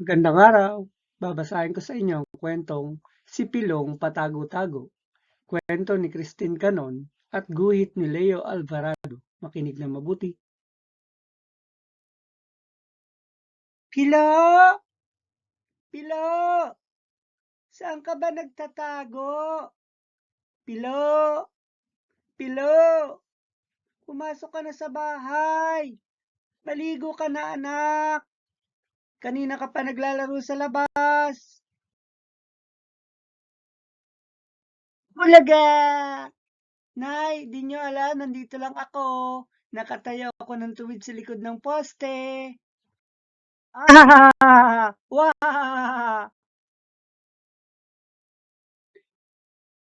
Magandang araw. Babasahin ko sa inyo ang kwentong Si Pilong Patago-Tago. Kwento ni Christine Canon at guhit ni Leo Alvarado. Makinig na mabuti. Pilo! Pilo! Saan ka ba nagtatago? Pilo! Pilo! Pumasok ka na sa bahay. Maligo ka na anak. Kanina ka pa naglalaro sa labas. Bulaga! Nay, di nyo alam, nandito lang ako. Nakatayo ako ng tuwid sa likod ng poste. Ah! Wah!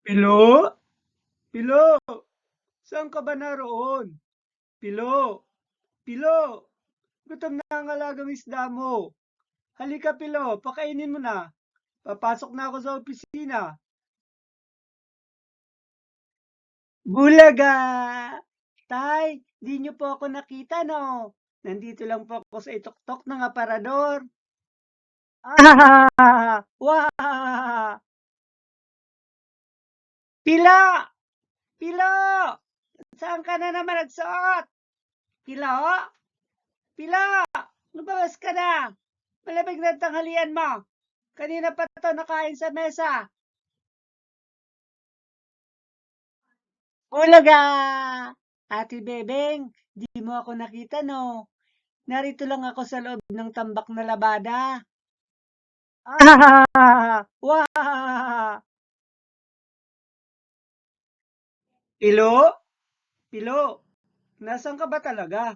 Pilo? Pilo? Saan ka ba naroon? Pilo? Pilo? Gutom na ang alagang isda mo. Halika, Pilo, pakainin mo na. Papasok na ako sa opisina. Bulaga! Tay, di niyo po ako nakita, no? Nandito lang po ako sa itok-tok ng aparador. Ah! Wah! Pila! Pilo! Saan ka na naman nagsuot? Pilo? Pilo! Lumabas ka na! Malamig na ang tanghalian mo. Kanina pa to nakain sa mesa. Bulaga! Ate Bebeng, di mo ako nakita no. Narito lang ako sa loob ng tambak na labada. Ah! Wah! Pilo? Pilo? Nasaan ka ba talaga?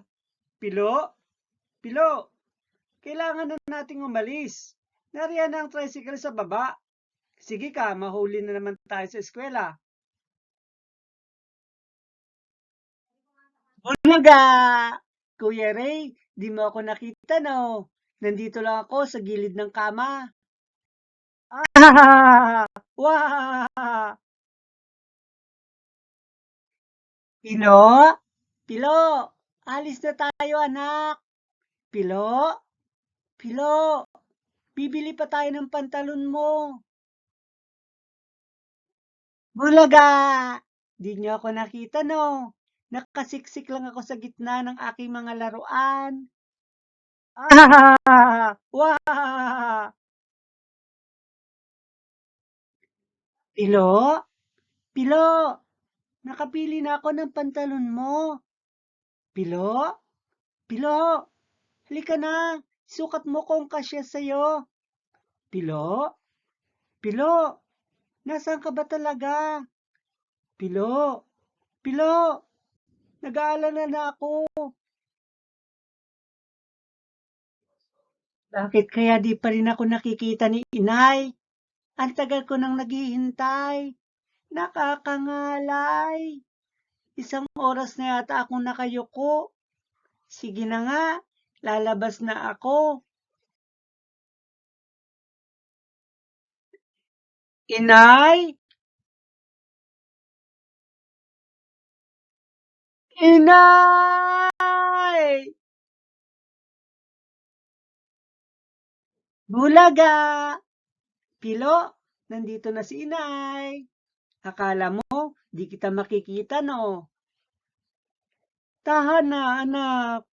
Pilo? Pilo? Kailangan na nating umalis. Nariyan na ang tricycle sa baba. Sige ka, mahuli na naman tayo sa eskwela. Bulaga! Kuya Ray, di mo ako nakita no. Nandito lang ako sa gilid ng kama. Ah! Wah! Pilo? Pilo? Alis na tayo anak. Pilo? Pilo? Bibili pa tayo ng pantalon mo. Bulaga! Di niyo ako nakita no. Nakasiksik lang ako sa gitna ng aking mga laruan. Ah! Wah! Pilo? Pilo? Nakapili na ako ng pantalon mo. Pilo? Pilo? Halika na. Sukat mo kung kasya sa'yo. Pilo? Pilo? Nasaan ka ba talaga? Pilo? Pilo? Nag-aalala na ako. Bakit kaya di pa rin ako nakikita ni inay? Ang tagal ko nang naghihintay. Nakakangalay. Isang oras na yata akong nakayuko. Sige na nga, lalabas na ako. Inay? Inay! Bulaga! Pilo, nandito na si inay. Akala mo, di kita makikita, no? Tahan na, anak.